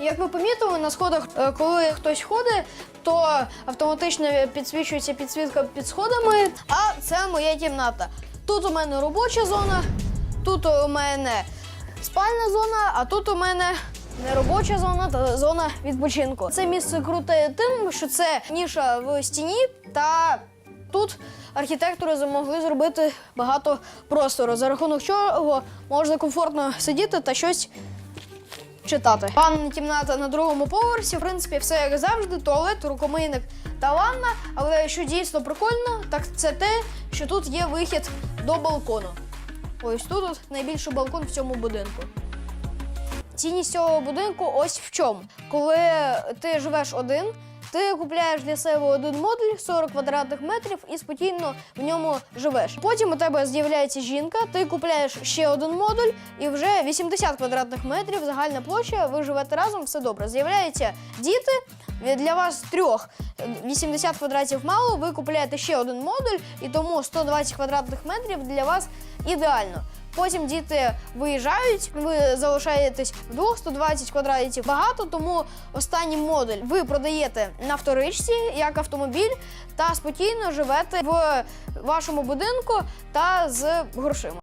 Як ви помітили, на сходах, е, коли хтось ходить, то автоматично підсвічується підсвітка під сходами. А це моя кімната. Тут у мене робоча зона, тут у мене спальна зона, а тут у мене не робоча зона та зона відпочинку. Це місце круте тим, що це ніша в стіні, та тут архітектори змогли зробити багато простору, за рахунок чого можна комфортно сидіти та щось читати. Ванна кімната на другому поверсі. В принципі, все як завжди: туалет, рукомийник та ванна. Але що дійсно прикольно, так це те, що тут є вихід до балкону. Ось тут от найбільший балкон в цьому будинку. Цінність цього будинку ось в чому. Коли ти живеш один, ти купляєш для себе один модуль 40 квадратних метрів і спокійно в ньому живеш. Потім у тебе з'являється жінка, ти купляєш ще один модуль і вже 80 квадратних метрів, загальна площа, ви живете разом, все добре. З'являються діти. Для вас трьох 80 квадратів мало, ви купляєте ще один модуль, і тому 120 квадратних метрів для вас ідеально. Потім діти виїжджають, ви залишаєтесь вдвох 120 квадратів багато, тому останній модуль ви продаєте на вторичці як автомобіль та спокійно живете в вашому будинку та з грошима.